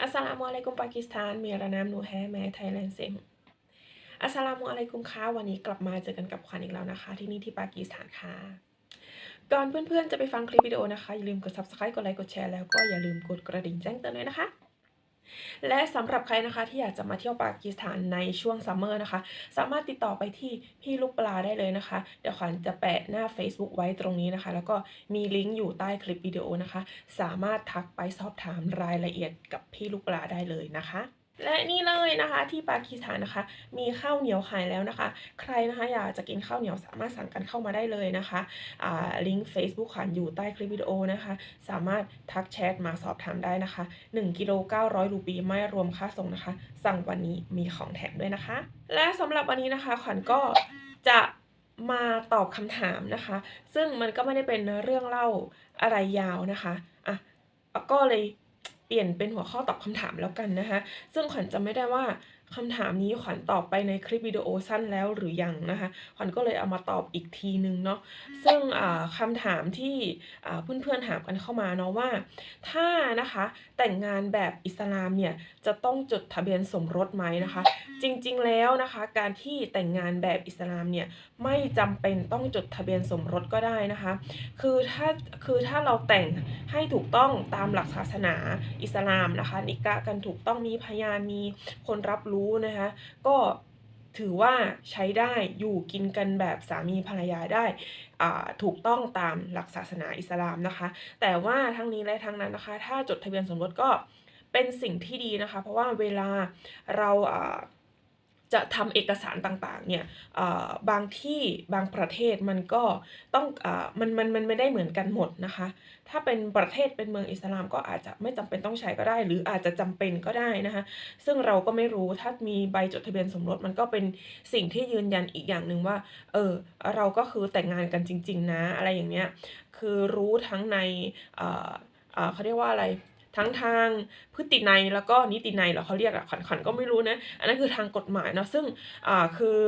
อัสสลามุอะลัยกุมปากีสถานมีรานามนูแฮแม่ไทยแลนด์เซงอัสสลามุอะลัยกุมค่ะวันนี้กลับมาเจอกันกับขวัญอีกแล้วนะคะ ที่นี่ที่ปากีสถานค่ะ ก่อนเพื่อนๆจะไปฟังคลิปวิดีโอนะคะ อย่าลืมกด subscribe กดไลค์กดแชร์แล้วก็อย่าลืมกดกระดิ่งแจ้งเตือนด้วยนะคะ และสำหรับใครนะคะที่อยากจะมาเที่ยวปากีสถานในช่วงซัมเมอร์นะคะ สามารถติดต่อไปที่พี่ลูกปลาได้เลยนะคะ เดี๋ยวขวัญจะแปะหน้า Facebook ไว้ตรงนี้นะคะ แล้วก็มีลิงก์อยู่ใต้คลิปวิดีโอนะคะ สามารถทักไปสอบถามรายละเอียดกับพี่ลูกปลาได้เลยนะคะ และนี่เลยนะคะที่ปากีสถานนะคะ มีข้าวเหนียวขายแล้วนะคะ ใครนะคะอยากจะกินข้าวเหนียวสามารถสั่งกันเข้ามาได้เลยนะคะอ่าลิงก์ Facebook ขวัญอยู่ใต้คลิปวิดีโอนะคะ สามารถทักแชทมาสอบถามได้นะคะ1กิโล900รูปีไม่รวมค่าส่งนะคะ สั่งวันนี้มีของแถมด้วยนะคะ และสำหรับวันนี้นะคะขวัญก็จะมาตอบคำถามนะคะ ซึ่งมันก็ไม่ได้เป็นเรื่องเล่าอะไรยาวนะคะอะก็เลย เปลี่ยนเป็นหัวข้อตอบคำถามแล้วกันนะคะ ซึ่งขวัญจำไม่ได้ว่า คำถามนี้ขวัญตอบไปในคลิปวิดีโอสั้นแล้วหรือยังนะคะขวัญก็เลยเอามาตอบอีกทีนึงเนาะซึ่งอ่าคำถามที่อ่าเพื่อนๆถามกันเข้ามาเนาะว่า ถ้านะคะแต่งงานแบบอิสลามเนี่ยจะต้องจดทะเบียนสมรสไหมนะคะ จริงๆแล้วนะคะการที่แต่งงานแบบอิสลามเนี่ยไม่จำเป็นต้องจดทะเบียนสมรสก็ได้นะคะ คือถ้าคือถ้าเราแต่งให้ถูกต้องตามหลักศาสนาอิสลามนะคะนิกะกันถูกต้องมีพยานมีคนรับรูู้้นะคะ ก็ถือว่าใช้ได้อยู่กินกันแบบสามีภรรยาได้ถูกต้องตามหลักศาสนาอิสลามนะคะ แต่ว่าทั้งนี้และทั้งนั้นนะคะ ถ้าจดทะเบียนสมรสก็เป็นสิ่งที่ดีนะคะ เพราะว่าเวลาเราอ่า จะทำเอกสารต่างๆเนี่ยบางที่บางประเทศมันก็ต้องอมันมันมันไม่ได้เหมือนกันหมดนะคะ ถ้าเป็นประเทศเป็นเมืองอิสลามก็อาจจะไม่จำเป็นต้องใช้ก็ได้ หรืออาจจะจำเป็นก็ได้นะคะ ซึ่งเราก็ไม่รู้ถ้ามีใบจดทะเบียนสมรสมันก็เป็นสิ่งที่ยืนยันอีกอย่างหนึ่งว่า เออเราก็คือแต่งงานกันจริง ๆ นะอะไรอย่างเนี้ยคือรู้ทั้งในเขาเรียกว่าอะไร ทั้งทางพฤตินัยแล้วก็นิตินัยเหรอเขาเรียกอะขวัญขวัญก็ไม่รู้นะ อันนั้นคือทางกฎหมายเนาะซึ่งอ่าคือ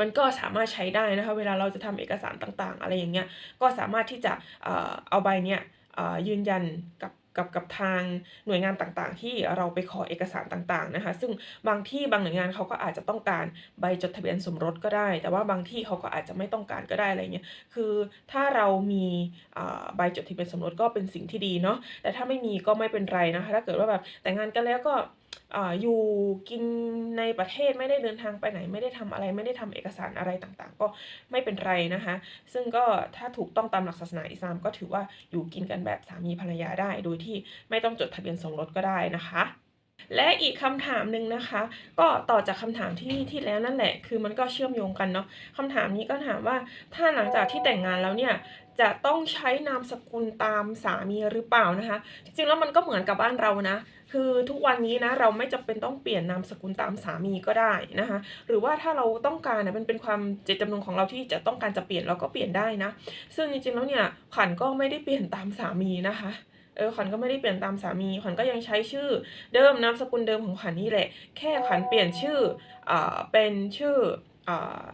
มันก็สามารถใช้ได้นะคะเวลาเราจะทำเอกสารต่างๆ อะไรอย่างเงี้ยก็สามารถที่จะเออเอาใบเนี้ยออยืนยันกับ กับกับทางหน่วยงานต่างๆ ที่เราไปขอเอกสารต่างๆนะคะ ซึ่งบางที่บางหน่วยงานเขาก็อาจจะต้องการใบจดทะเบียนสมรสก็ได้ แต่ว่าบางที่เขาก็อาจจะไม่ต้องการก็ได้อะไรเงี้ยคือถ้าเรามีอ่าใบจดทะเบียนสมรสก็เป็นสิ่งที่ดีเนาะแต่ถ้าไม่มีก็ไม่เป็นไรนะคะถ้าเกิดว่าแบบแต่งงานกันแล้วก็ อยู่กินในประเทศไม่ได้เดินทางไปไหน ไม่ได้ทำอะไรไม่ได้ทำเอกสารอะไรต่างๆ ก็ไม่เป็นไรนะคะ ซึ่งก็ถ้าถูกต้องตามหลักศาสนาอิสลามก็ถือว่าอยู่กินกันแบบสามีภรรยาได้ โดยที่ไม่ต้องจดทะเบียนสมรสก็ได้นะคะและอีกคำถามหนึ่งนะคะ ก็ต่อจากคำถามที่ที่แล้วนั่นแหละ คือมันก็เชื่อมโยงกันเนาะคำถามนี้ก็ถามว่าถ้าหลังจากที่แต่งงานแล้วเนี่ยจะต้องใช้นามสกุลตามสามีหรือเปล่านะคะ จริงๆแล้วมันก็เหมือนกับบ้านเรานะ คือทุกวันนี้นะเราไม่จำเป็นต้องเปลี่ยนนามสกุลตามสามีก็ได้นะคะ หรือว่าถ้าเราต้องการนะมันเป็นความเจตจำนงของเราที่จะต้องการจะเปลี่ยนเราก็เปลี่ยนได้นะ ซึ่งจริงๆแล้วเนี่ยขวัญก็ไม่ได้เปลี่ยนตามสามีนะคะเออขวัญก็ไม่ได้เปลี่ยนตามสามีขวัญก็ยังใช้ชื่อเดิมนามสกุลเดิมของขวัญนี่แหละ แค่ขวัญเปลี่ยนชื่ออ่าเป็นชื่ออ่า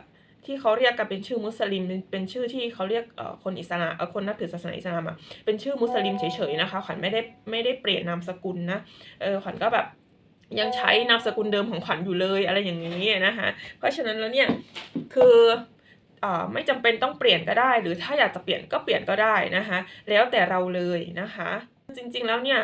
ที่เขาเรียกกันเป็นชื่อมุสลิมเป็นชื่อที่เขาเรียกคนอิสลามคนนับถือศาสนาอิสลามอะเป็นชื่อมุสลิมเฉยๆนะคะขวัญไม่ได้ไม่ได้เปลี่ยนนามสกุลนะเออขวัญก็แบบยังใช้นามสกุลเดิมของขวัญอยู่เลยอะไรอย่างนี้นะคะเพราะฉะนั้นแล้วเนี่ยคืออ่าไม่จำเป็นต้องเปลี่ยนก็ได้ หรือถ้าอยากจะเปลี่ยนก็เปลี่ยนก็ได้นะคะแล้วแต่เราเลยนะคะ จริงๆแล้วเนี่ย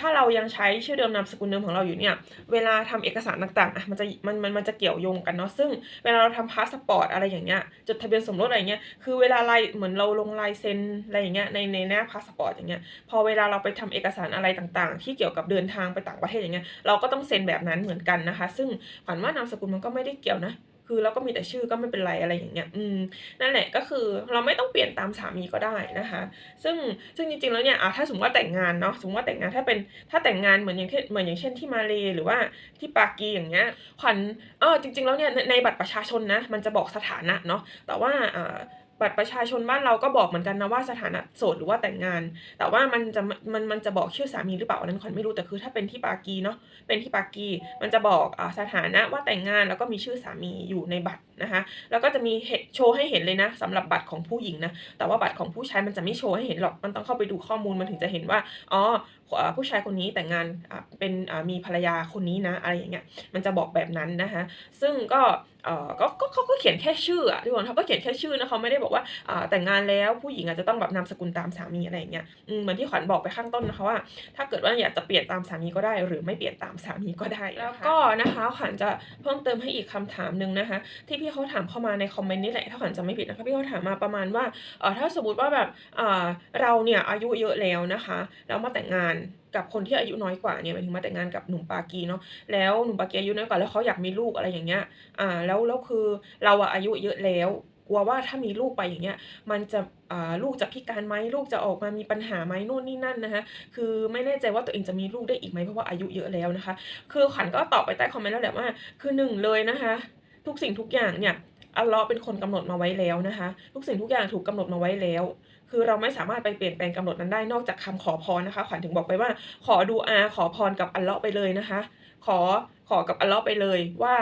ถ้าเรายังใช้ชื่อเดิมนามสกุลเดิมของเราอยู่เนี่ย เวลาทำเอกสารต่างๆอะมันจะมันมันมันจะเกี่ยวโยงกันเนาะ ซึ่งเวลาเราทำพาสปอร์ตอะไรอย่างเงี้ย จดทะเบียนสมรสอะไรเงี้ย คือเวลาลายเหมือนเราลงลายเซ็นอะไรอย่างเงี้ยในในหน้าพาสปอร์ตอย่างเงี้ย พอเวลาเราไปทำเอกสารอะไรต่างๆ ที่เกี่ยวกับเดินทางไปต่างประเทศอย่างเงี้ย เราก็ต้องเซ็นแบบนั้นเหมือนกันนะคะ ซึ่งขวัญว่านามสกุลมันก็ไม่ได้เกี่ยวนะ คือเราก็มีแต่ชื่อก็ไม่เป็นไรอะไรอย่างเงี้ยอืมนั่นแหละก็คือเราไม่ต้องเปลี่ยนตามสามีก็ได้นะคะ ซึ่งซึ่งจริงๆแล้วเนี่ยอะถ้าสมมติว่าแต่งงานเนาะสมมติว่าแต่งงานถ้าเป็นถ้าแต่งงานเหมือนอย่างเช่นเหมือนอย่างเช่นที่มาเลหรือว่าที่ปากีอย่างเงี้ยขวัญเออจริง ๆแล้วเนี่ยในในบัตรประชาชนนะมันจะบอกสถานะเนาะแต่ว่าอ่า บัตรประชาชนบ้านเราก็บอกเหมือนกันนะว่าสถานะโสดหรือว่าแต่งงาน แต่ว่ามันจะมันมันจะบอกชื่อสามีหรือเปล่าอันนั้นขวัญไม่รู้แต่คือถ้าเป็นที่ปากีเนาะเป็นที่ปากีมันจะบอกอสถานะว่าแต่งงานแล้วก็มีชื่อสามีอยู่ในบัตร นะคะแล้วก็จะมีเหโชว์ให้เห็นเลยนะสำหรับบัตรของผู้หญิงนะแต่ว่าบัตรของผู้ชายมันจะไม่โชว์ให้เห็นหรอกมันต้องเข้าไปดูข้อมูลมันถึงจะเห็นว่าอ๋อผู้ชายคนนี้แต่งงานเป็นมีภรรยาคนนี้นะอะไรอย่างเงี้ยมันจะบอกแบบนั้นนะคะซึ่งก็เอ่อก็เขาก็เขียนแค่ชื่ออะทุกคนเขาก็เขียนแค่ชื่อนะเขาไม่ได้บอกว่าแต่งงานแล้วผู้หญิงอาจจะต้องแบบนามสกุลตามสามีอะไรอย่างเงี้ยเหมือนที่ขวัญบอกไปข้างต้นนะคะว่า ถ้าเกิดว่าอยากจะเปลี่ยนตามสามีก็ได้ หรือไม่เปลี่ยนตามสามีก็ได้แล้วก็นะคะขวัญจะเพิ่มเติมให้อีกคำถามหนึ่งนะคะที่พี่เขาถามเข้ามาในคอมเมนต์นี่แหละถ้าขวัญจะไม่ผิดนะคะพี่เขาถามมาประมาณว่าเออถ้าสมมติว่าแบบอ่าเราเนี่ยอายุเยอะแล้วนะคะแล้วมาแต่งงานกับคนที่อายุน้อยกว่าเนี่ยหมายถึงมาแต่งงานกับหนุ่มปากีเนาะแล้วหนุ่มปากีอายุน้อยกว่าแล้วเขาอยากมีลูกอะไรอย่างเงี้ยอ่าแล้วแล้วคือเราอะอายุเยอะแล้วกลัวว่าถ้ามีลูกไปอย่างเงี้ยมันจะลูกจะพิการไหมลูกจะออกมามีปัญหาไหมนู่นนี่นั่นนะคะคือไม่แน่ใจว่าตัวเองจะมีลูกได้อีกไหมเพราะว่าอายุเยอะแล้วนะคะ คือขวัญก็ตอบไปใต้คอมเมนต์แล้วแหละว่าคือหนึ่งเลยนะคะ ทุกสิ่งทุกอย่างเนี่ยอัลเลาะห์เป็นคนกำหนดมาไว้แล้วนะคะ ทุกสิ่งทุกอย่างถูกกำหนดมาไว้แล้ว คือเราไม่สามารถไปเปลี่ยนแปลงกำหนดนั้นได้นอกจากคำขอพรนะคะขวัญถึงบอกไปว่า ขอดูอาขอพรกับอัลเลาะห์ไปเลยนะคะ ขอขอกับอัลเลาะห์ไปเลยว่า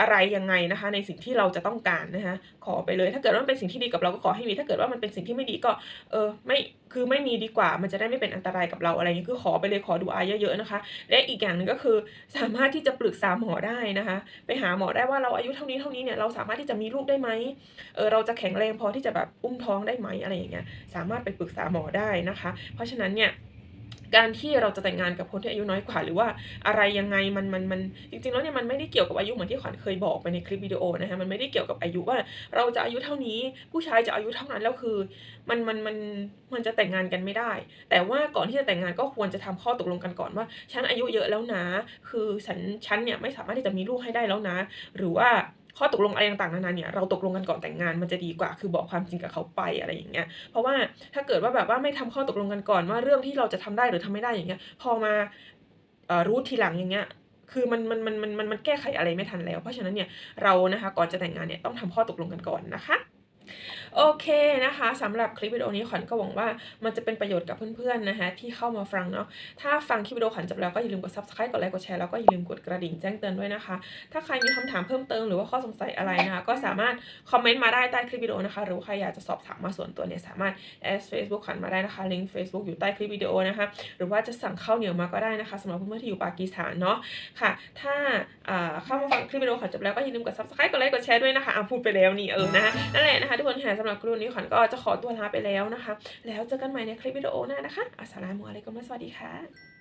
อะไรยังไงนะคะ ในสิ่งที่เราจะต้องการนะคะขอไปเลย ถ้าเกิดว่ามันเป็นสิ่งที่ดีกับเราก็ขอให้มี ถ้าเกิดว่ามันเป็นสิ่งที่ไม่ดีก็เออไม่คือไม่มีดีกว่า มันจะได้ไม่เป็นอันตรายกับเราอะไรอย่างนี้คือขอไปเลยขอดูอาเยอะๆนะคะ และอีกอย่างหนึ่งก็คือสามารถที่จะปรึกษาหมอได้นะคะ ไปหาหมอได้ว่าเราอายุเท่านี้เท่านี้เนี่ยเราสามารถที่จะมีลูกได้ไหมเออเราจะแข็งแรงพอที่จะแบบอุ้มท้องได้ไหมอะไรอย่างเงี้ยสามารถไปปรึกษาหมอได้นะคะ เพราะฉะนั้นเนี่ย การที่เราจะแต่งงานกับคนที่อายุน้อยกว่า หรือว่าอะไรยังไงมันมันมันจริงๆแล้วเนี่ยมันไม่ได้เกี่ยวกับอายุเหมือนที่ขวัญเคยบอกไปในคลิปวิดีโอนะคะมันไม่ได้เกี่ยวกับอายุว่าเราจะอายุเท่านี้ ผู้ชายจะอายุเท่านั้นแล้วคือ มันมันมันมันจะแต่งงานกันไม่ได้ แต่ว่าก่อนที่จะแต่งงานก็ควรจะทำข้อตกลงกันก่อนว่าฉันอายุเยอะแล้วนะ คือฉันฉันเนี่ยไม่สามารถที่จะมีลูกให้ได้แล้วนะ หรือว่า ข้อตกลงอะไรต่างๆนานาเนี่ยเราตกลงกันก่อนแต่งงานมันจะดีกว่า คือบอกความจริงกับเขาไปอะไรอย่างเงี้ยเพราะว่าถ้าเกิดว่าแบบว่าไม่ทำข้อตกลงกันก่อนว่าเรื่องที่เราจะทำได้หรือทำไม่ได้อย่างเงี้ยพอมาเอ่อรู้ทีหลังอย่างเงี้ยคือมันมันมันมันมันมันแก้ไขอะไรไม่ทันแล้ว เพราะฉะนั้นเนี่ยเรานะคะก่อนจะแต่งงานเนี่ยต้องทำข้อตกลงกันก่อนนะคะ โอเคนะคะสำหรับคลิปวิดีโอนี้ขวัญก็หวังว่ามันจะเป็นประโยชน์กับเพื่อนๆนะคะที่เข้ามาฟังเนาะถ้าฟังคลิปวิดีโอขวัญจบแล้วก็อย่าลืมกด subscribe กดไลค์กดแชร์แล้วก็อย่าลืมกดกระดิ่งแจ้งเตือนด้วยนะคะ ถ้าใครมีคำถามเพิ่มเติมหรือว่าข้อสงสัยอะไรนะคะก็สามารถคอมเมนต์มาได้ใต้คลิปวิดีโอนะคะหรือใครอยากจะสอบถามมาส่วนตัวเนี่ยสามารถแอด Facebook ขวัญมาได้นะคะลิงก์ Facebook อยู่ใต้คลิปวิดีโอนะคะหรือว่าจะสั่งข้าวเหนียวมาก็ได้นะคะสำหรับเพื่อนๆที่อยู่ปากีสถานเนาะค่ะถ้าเข้ามาฟังคลิปวิดีโอขวัญจบแล้วก็อย่าลืมกด subscribe กดไลค์กดแชร์ด้วยนะคะอะพูดไปแล้วนี่เออนะคะนั่นแหละนะคะทุกคนค่ะสำหรับคลิปนี้ขวัญก็จะขอตัวลาไปแล้วนะคะ แล้วเจอกันใหม่ในคลิปวิดีโอหน้านะคะอัสสลามุอะลัยกุมะสวัสดีค่ะ